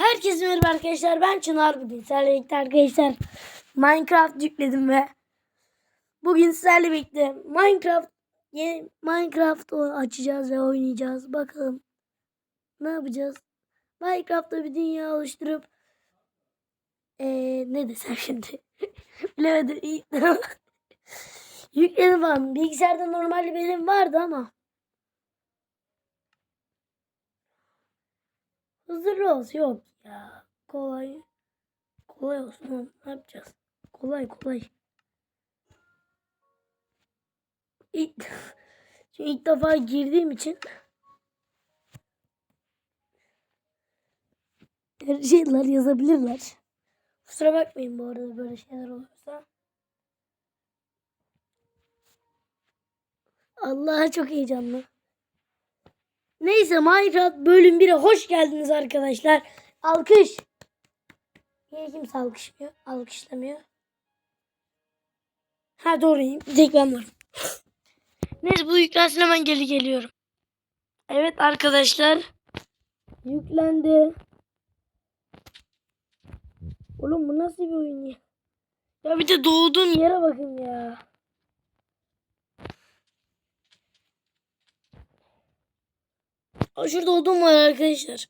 Herkese merhaba arkadaşlar. Ben Çınar bugün sizlerle birlikte arkadaşlar Minecraft yükledim ve bugün sizlerle birlikte Minecraft yeni Minecraft açacağız ve oynayacağız. Bakalım ne yapacağız? Minecraft'ta bir dünya oluşturup eee ne desem şimdi bilemedim. Yükledim falan. Bilgisayarda normalde benim vardı ama Hızlı olsun yok ya. Kolay. Kolay olsun. Ne yapacağız? Kolay kolay. İlk, Şimdi ilk defa girdiğim için her şeyler yazabilirler. Kusura bakmayın bu arada böyle şeyler olursa. Allah'a çok heyecanlı. Neyse Minecraft bölüm 1'e hoş geldiniz arkadaşlar. Alkış. Niye kimse alkışmıyor? Alkışlamıyor. Ha doğruyum. Tek ben varım. Neyse bu yüklensin hemen geri geliyorum. Evet arkadaşlar. Yüklendi. Oğlum bu nasıl bir oyun ya? Ya bir de doğduğun yere bakın ya. Aa, şurada odun var arkadaşlar.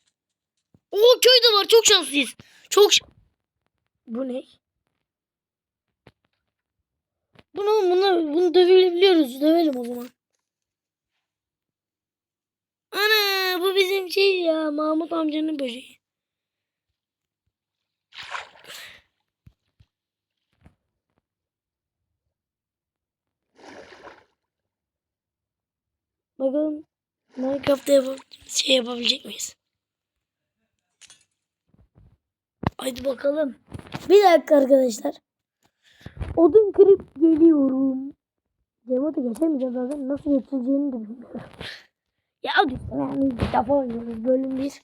Oo köy de var. Çok şanslıyız. Çok Bu ne? Bunu, bunu, bunu dövebiliyoruz. Dövelim o zaman. Ana bu bizim şey ya. Mahmut amcanın böceği. Bakalım Minecraft'ta yapab- şey yapabilecek miyiz? Haydi bakalım. Bir dakika arkadaşlar. Odun kırıp geliyorum. Cemo'da geçemeyeceğim zaten. Nasıl geçeceğini de bilmiyorum. ya yani defa oynuyoruz bölüm 1.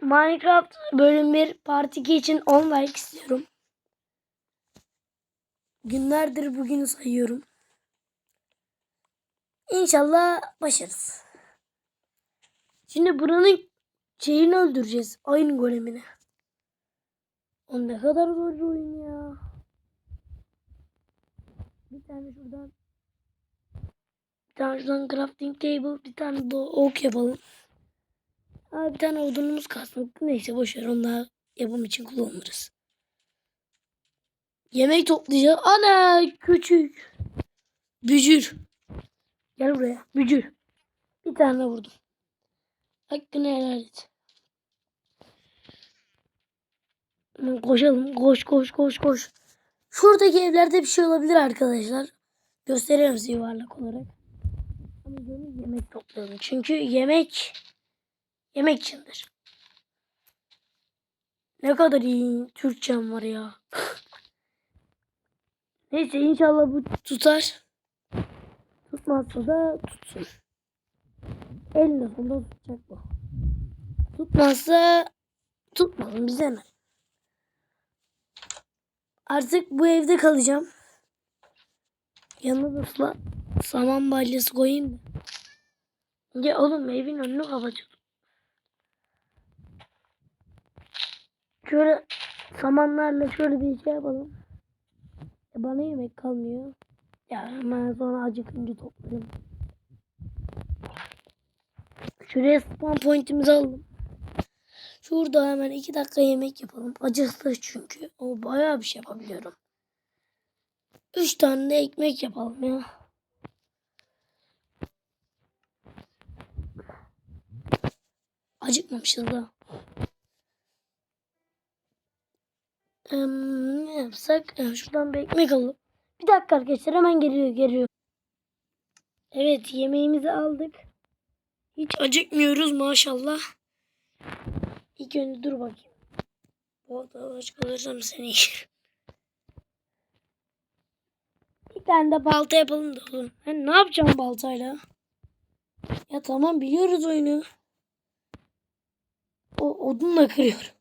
Minecraft bölüm 1 part 2 için 10 like istiyorum. Günlerdir bugünü sayıyorum. İnşallah başarırız. Şimdi buranın şeyini öldüreceğiz. Ayın golemini. O ne kadar zor bir oyun ya. Bir tane şuradan bir tane şuradan crafting table bir tane de ok yapalım. Ha, bir tane odunumuz kalsın. Neyse boşver onlar yapım için kullanırız. Yemek toplayacağız. Ana küçük. Bücür. Gel buraya. Bücür. Bir tane vurdum. Hakkını helal et. Koşalım. Koş koş koş koş. Şuradaki evlerde bir şey olabilir arkadaşlar. Gösteriyorum size yuvarlak olarak. Ama yemek topluyorum. Çünkü yemek yemek içindir. Ne kadar iyi Türkçem var ya. Neyse inşallah bu tutar. Tutmazsa da tutsun. Elinde sonunda tutacak bu. Tutmazsa tutmasın bize ne? Artık bu evde kalacağım. Yanına da saman balyası koyayım mı? Ya oğlum evin önünü kapatıyordum. Şöyle samanlarla şöyle bir şey yapalım. E bana yemek kalmıyor. Ya hemen sonra acıkınca toplarım. Şuraya spawn point'imizi alalım. Şurada hemen iki dakika yemek yapalım. Acıktı çünkü. O bayağı bir şey yapabiliyorum. Üç tane de ekmek yapalım ya. Acıkmamışız da. Em, ne yapsak? Em, şuradan bir ekmek alalım. Bir dakika arkadaşlar hemen geliyor geliyor. Evet yemeğimizi aldık. Hiç acıkmıyoruz maşallah. İlk önce dur bakayım. Bu arada aç kalırsam seni yerim. Bir tane de balta yapalım da oğlum. Ben ne yapacağım baltayla? Ya tamam biliyoruz oyunu. O odunla kırıyorum.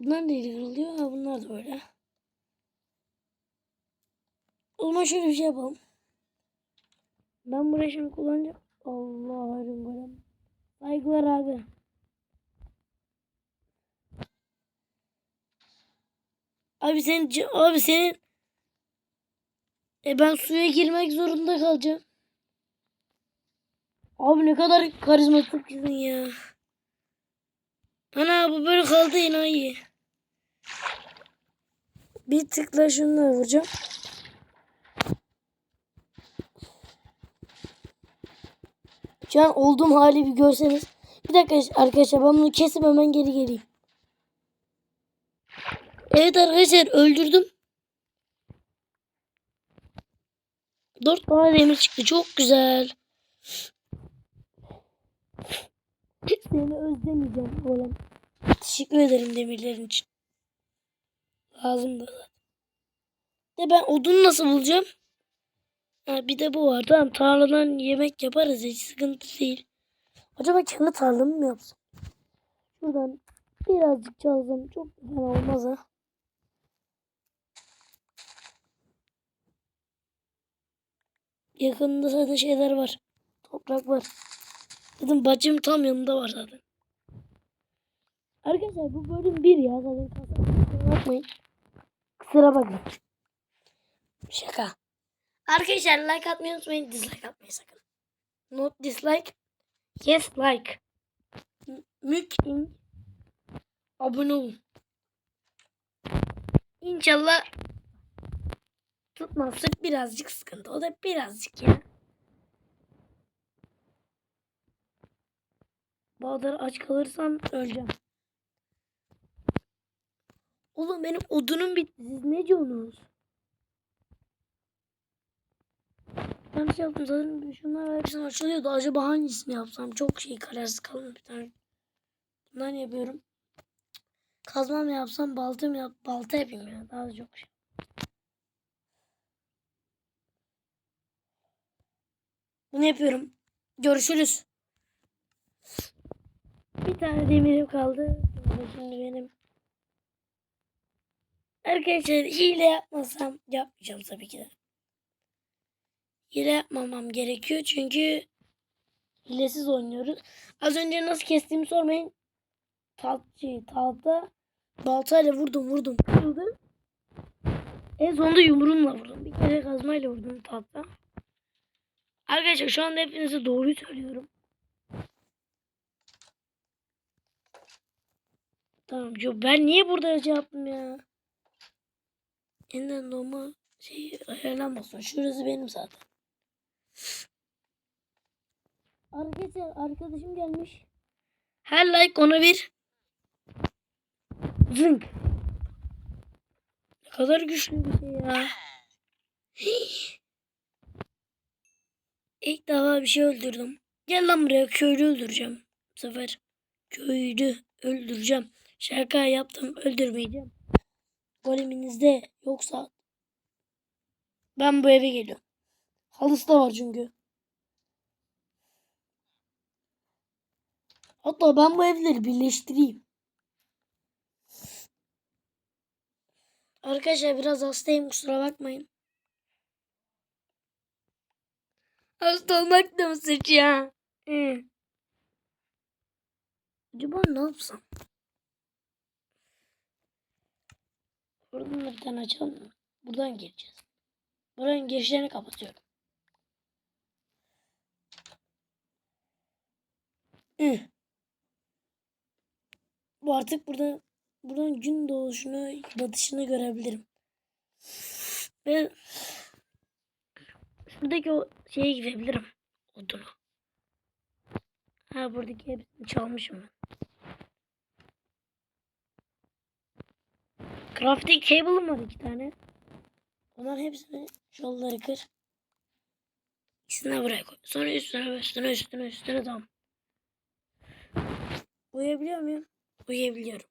Bunlar neyle kırılıyor? Ha bunlar da böyle. O zaman şöyle bir şey yapalım. Ben burayı şimdi kullanacağım. Allah golem. Saygılar abi. Abi senin c- abi senin e ben suya girmek zorunda kalacağım. Abi ne kadar karizmatiksin ya. Ana bu böyle kaldı yine iyi. Bir tıkla şunu vuracağım. Şu an olduğum hali bir görseniz. Bir dakika arkadaşlar ben bunu kesip hemen geri geleyim. Evet arkadaşlar öldürdüm. Dört tane demir çıktı. Çok güzel. Seni özlemeyeceğim oğlum. Teşekkür ederim demirlerin için. Lazım da. De ben odunu nasıl bulacağım? Ha, bir de bu var. Tamam tarladan yemek yaparız. Hiç sıkıntı değil. Acaba kendi tarlamı mı yapsam? Şuradan birazcık çalsam çok güzel olmaz ha. Yakında zaten şeyler var. Toprak var. Zaten bacım tam yanında var zaten. Arkadaşlar bu bölüm bir ya. Zaten kusura bakmayın. Kusura bakmayın. Şaka. Arkadaşlar like atmayı unutmayın. Dislike atmayı sakın. Not dislike. Yes like. M- Mük in. Abone olun. İnşallah tutmazsak birazcık sıkıntı. O da birazcık ya. Bahadır aç kalırsam öleceğim. Oğlum benim odunum bitti. Siz ne diyorsunuz? Yanlış yaptım zaten şunlar hepsini açılıyordu. Acaba hangisini yapsam? Çok şey kararsız kaldım bir tane. Bundan yapıyorum. Kazma mı yapsam balta mı yap balta yapayım ya. Daha çok şey. Bunu yapıyorum. Görüşürüz. Bir tane demirim kaldı. Şimdi benim. Arkadaşlar hile yapmasam yapmayacağım tabii ki de. Hile yapmamam gerekiyor çünkü hilesiz oynuyoruz. Az önce nasıl kestiğimi sormayın. Taht, şey, tahta baltayla vurdum vurdum kırıldı. En sonunda yumruğumla vurdum. Bir kere kazmayla vurdum tahta. Arkadaşlar şu anda hepinize doğruyu söylüyorum. Tamam yo ben niye burada şey yaptım ya? Yeniden doğma şey ayarlanmasın. Şurası benim zaten. Arkadaşlar arkadaşım gelmiş. Her like ona bir zınk. Ne kadar güçlü bir şey ya. İlk defa bir şey öldürdüm. Gel lan buraya köylü öldüreceğim. Bu sefer köylü öldüreceğim. Şaka yaptım öldürmeyeceğim. Goleminizde yoksa ben bu eve geliyorum. Halısı da var çünkü. Hatta ben bu evleri birleştireyim. Arkadaşlar biraz hastayım kusura bakmayın. Hasta olmak da mı suç ya? Hı. Acaba ne yapsam? Buradan da bir tane açalım mı? Buradan gireceğiz. Buranın girişlerini kapatıyorum. Bu artık burada buradan gün doğuşunu, batışını görebilirim. Ve şuradaki o şeye gidebilirim. Odunu. Ha buradaki hepsini çalmışım ben. Crafting table'ım var iki tane. Onların hepsini şolları kır. Buraya koy. Sonra üstüne üstüne üstüne üstüne tam. Uyuyabiliyor muyum? Uyuyabiliyorum.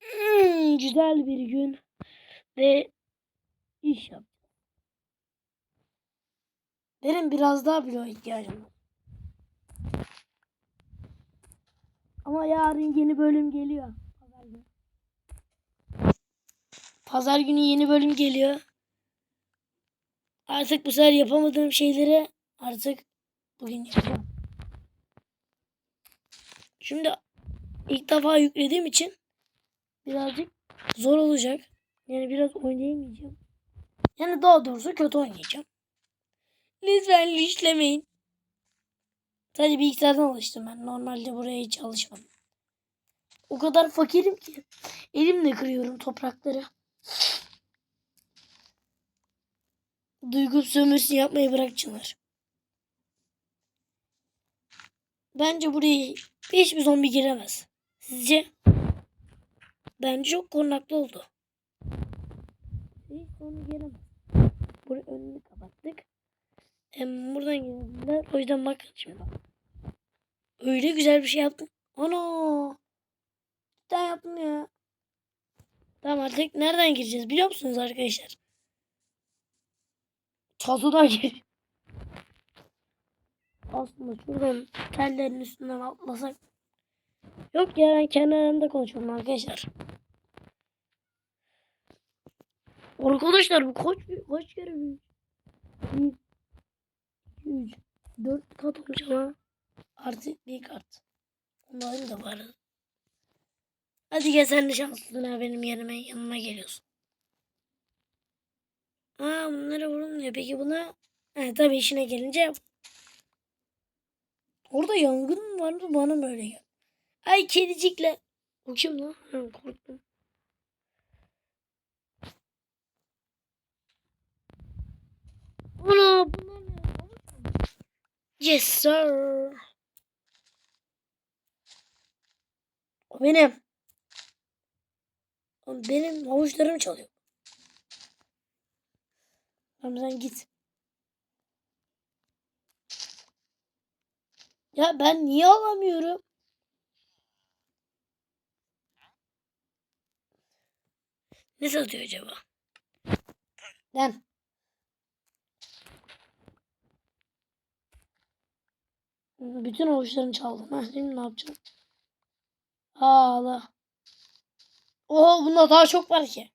Hmm, güzel bir gün ve iş yap. Benim biraz daha bloğa ihtiyacım var. Ama yarın yeni bölüm geliyor. Pazar günü. Pazar günü yeni bölüm geliyor. Artık bu sefer yapamadığım şeyleri Artık bugün yapacağım. Şimdi ilk defa yüklediğim için birazcık zor olacak. Yani biraz oynayamayacağım. Yani daha doğrusu kötü oynayacağım. Lütfen işlemeyin. Sadece bilgisayardan alıştım ben. Normalde buraya hiç alışmadım. O kadar fakirim ki. Elimle kırıyorum toprakları. Duygu sömürüsü yapmayı bırak Çınar. Bence buraya hiçbir zombi giremez. Sizce? Bence çok korunaklı oldu. Hiç zombi giremez. Burayı önünü kapattık. Hem buradan gelirler. O yüzden bakın şimdi. Öyle güzel bir şey yaptım. Ana. Ben yaptım ya. Tamam artık nereden gireceğiz biliyor musunuz arkadaşlar? Çatıdan gir. Aslında şuradan tellerin üstünden atlasak. Yok ya ben kendi aramda konuşuyorum arkadaşlar. Arkadaşlar bu kaç kaç kere büyük? Bir, iki, üç, dört kat olmuş ama artık bir kat. Onların da var. Hadi gel sen de şanslısın ha benim yerime yanıma geliyorsun. Aa bunlara vurulmuyor. Peki buna ha, tabii işine gelince. Orada yangın mı vardı bana mı öyle? Ay kedicikle. O kim lan? Korktum. Ana bunlar ne? Yes sir. O benim. Benim havuçlarımı çalıyor. Ramazan git. Ya ben niye alamıyorum? Ne satıyor acaba? Ben. Bütün avuçlarını çaldım. Ha, şimdi ne yapacağım? Ağla. Oo bunda daha çok var ki.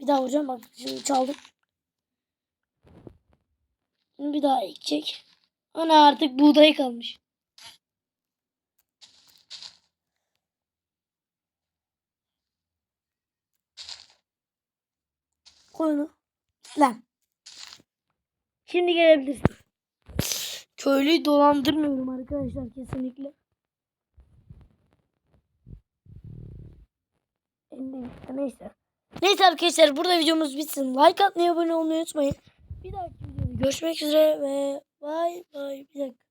Bir daha vuracağım bak şimdi çaldım. Bir daha ekecek. Ana artık buğday kalmış. Koy onu. Lan. Şimdi gelebilirsin. Köylüyü dolandırmıyorum arkadaşlar kesinlikle. Neyse. Neyse arkadaşlar burada videomuz bitsin. Like atmayı abone olmayı unutmayın. Bir dahaki görüşmek üzere ve bay bay. Bir dakika.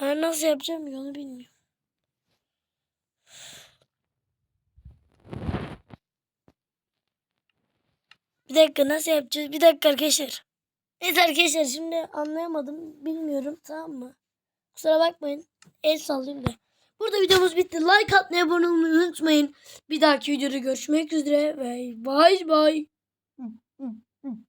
Ben nasıl yapacağım onu bilmiyorum. Bir dakika nasıl yapacağız? Bir dakika arkadaşlar. Evet arkadaşlar şimdi anlayamadım. Bilmiyorum tamam mı? Kusura bakmayın. El sallayayım da. Burada videomuz bitti. Like atmayı abone olmayı unutmayın. Bir dahaki videoda görüşmek üzere ve bay bay.